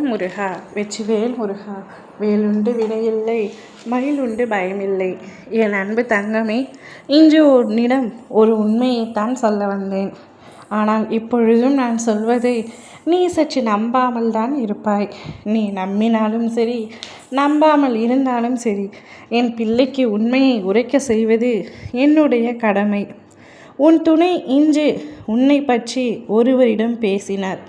ஓம் முருகா. வெற்றிவேல் முருகா. வேலுண்டு வினையில்லை மயிலுண்டு பயமில்லை. என் அன்பு தங்கமே இன்று உன்னிடம் ஒரு உண்மையைத்தான் சொல்ல வந்தேன். ஆனால் இப்பொழுதும் நான் சொல்வதை நீ சற்று நம்பாமல் தான் இருப்பாய். நீ நம்பினாலும் சரி நம்பாமல் இருந்தாலும் சரி என் பிள்ளைக்கு உண்மையை உரைக்க செய்வது என்னுடைய கடமை. உன் துணை இன்று உன்னை பற்றி ஒருவரிடம் பேசினார்.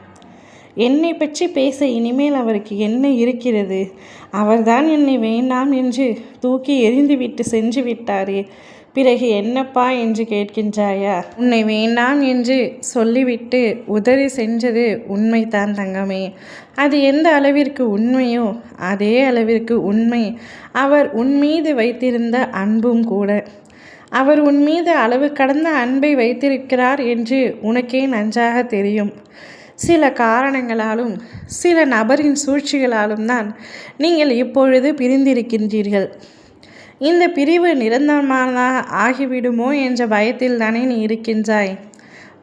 என்னை பற்றி பேச இனிமேல் அவருக்கு என்ன இருக்கிறது? அவர்தான் என்னை வேண்டாம் என்று தூக்கி எறிந்துவிட்டு சென்று விட்டாரே. பிறகு என்னப்பா என்று கேட்கின்றாயா? உன்னை வேண்டாம் என்று சொல்லிவிட்டு உதறி செஞ்சது உண்மைதான் தங்கமே. அது எந்த அளவிற்கு உண்மையோ அதே அளவிற்கு உண்மை. அவர் உன் மீது வைத்திருந்த அன்பும் கூட. அவர் உன் மீது அளவு கடந்த அன்பை வைத்திருக்கிறார் என்று உனக்கே நன்றாக தெரியும். சில காரணங்களாலும் சில நபரின் சூழ்ச்சிகளாலும் தான் நீங்கள் இப்பொழுது பிரிந்திருக்கின்றீர்கள். இந்த பிரிவு நிரந்தரமானதாக ஆகிவிடுமோ என்ற பயத்தில் தானே நீ இருக்கின்றாய்.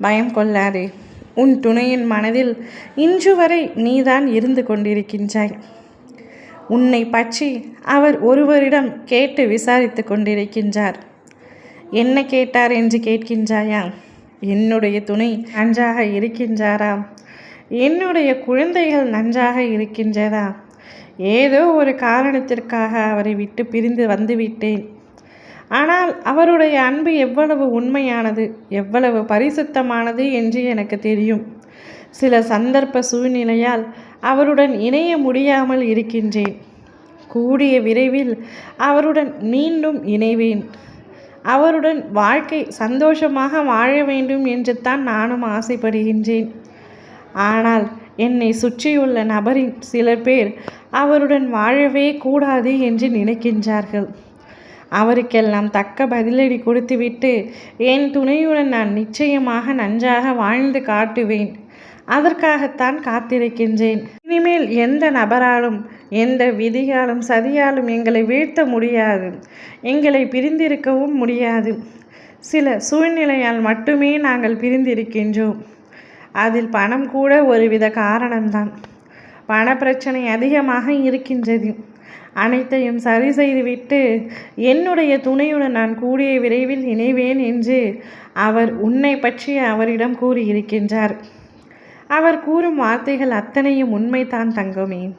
பயம் கொள்ளாதே. உன் துணையின் மனதில் இன்று வரை நீதான் இருந்து கொண்டிருக்கின்றாய். உன்னை பற்றி அவர் ஒருவரிடம் கேட்டு விசாரித்து கொண்டிருக்கின்றார். என்ன கேட்டார் என்று கேட்கின்றாயா? என்னுடைய துணை நன்றாக இருக்கின்றாரா என்னுடைய குழந்தைகள் நன்றாக இருக்கின்றதா? ஏதோ ஒரு காரணத்திற்காக அவரை விட்டு பிரிந்து வந்துவிட்டேன். ஆனால் அவருடைய அன்பு எவ்வளவு உண்மையானது எவ்வளவு பரிசுத்தமானது என்று எனக்கு தெரியும். சில சந்தர்ப்ப சூழ்நிலையால் அவருடன் இணைய முடியாமல் இருக்கின்றேன். கூடிய விரைவில் அவருடன் மீண்டும் இணைவேன். அவருடன் வாழ்க்கை சந்தோஷமாக வாழ வேண்டும் என்று தான் நானும் ஆசைப்படுகின்றேன். ஆனால் என்னை சுற்றியுள்ள நபரின் சில பேர் அவருடன் வாழவே கூடாது என்று நினைக்கின்றார்கள். அவருக்கெல்லாம் தக்க பதிலடி கொடுத்துவிட்டு என் துணையுடன் நான் நிச்சயமாக நன்றாக வாழ்ந்து காட்டுவேன். அதற்காகத்தான் காத்திருக்கின்றேன். இனிமேல் எந்த நபராலும் எந்த விதியாலும் சதியாலும் எங்களை வீழ்த்த முடியாது. எங்களை பிரிந்திருக்கவும் முடியாது. சில சூழ்நிலையால் மட்டுமே நாங்கள் பிரிந்திருக்கின்றோம். அதில் பணம் கூட ஒருவித காரணம்தான். பணப்பிரச்சனை அதிகமாக இருக்கின்றது. அனைத்தையும் சரி செய்துவிட்டு என்னுடைய துணையுடன் நான் கூடிய விரைவில் இணைவேன் என்று அவர் உன்னை பற்றி அவரிடம் கூறியிருக்கின்றார். அவர் கூறும் வார்த்தைகள் அத்தனையும் உண்மைதான் தங்கமே.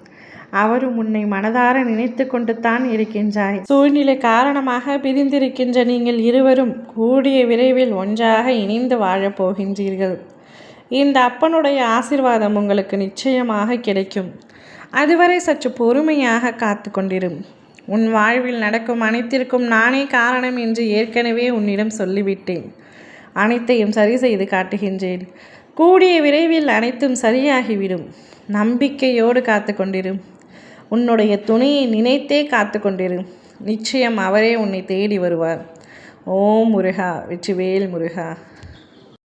அவரும் உன்னை மனதார நினைத்து கொண்டு தான் இருக்கின்றாய். சூழ்நிலை காரணமாக பிரிந்திருக்கின்ற நீங்கள் இருவரும் கூடிய விரைவில் ஒன்றாக இணைந்து வாழப் போகின்றீர்கள். இந்த அப்பனுடைய ஆசிர்வாதம் உங்களுக்கு நிச்சயமாக கிடைக்கும். அதுவரை சற்று பொறுமையாக காத்து கொண்டிரும். உன் வாழ்வில் நடக்கும் அனைத்திற்கும் நானே காரணம் என்று ஏற்கனவே உன்னிடம் சொல்லிவிட்டேன். அனைத்தையும் சரி செய்து காட்டுகின்றேன். கூடிய விரைவில் அனைத்தும் சரியாகிவிடும். நம்பிக்கையோடு காத்து கொண்டிரும். உன்னுடைய துணையை நினைத்தே காத்து கொண்டிரும். நிச்சயம் அவரே உன்னை தேடி வருவார். ஓம் முருகா வெற்றிவேல் முருகா.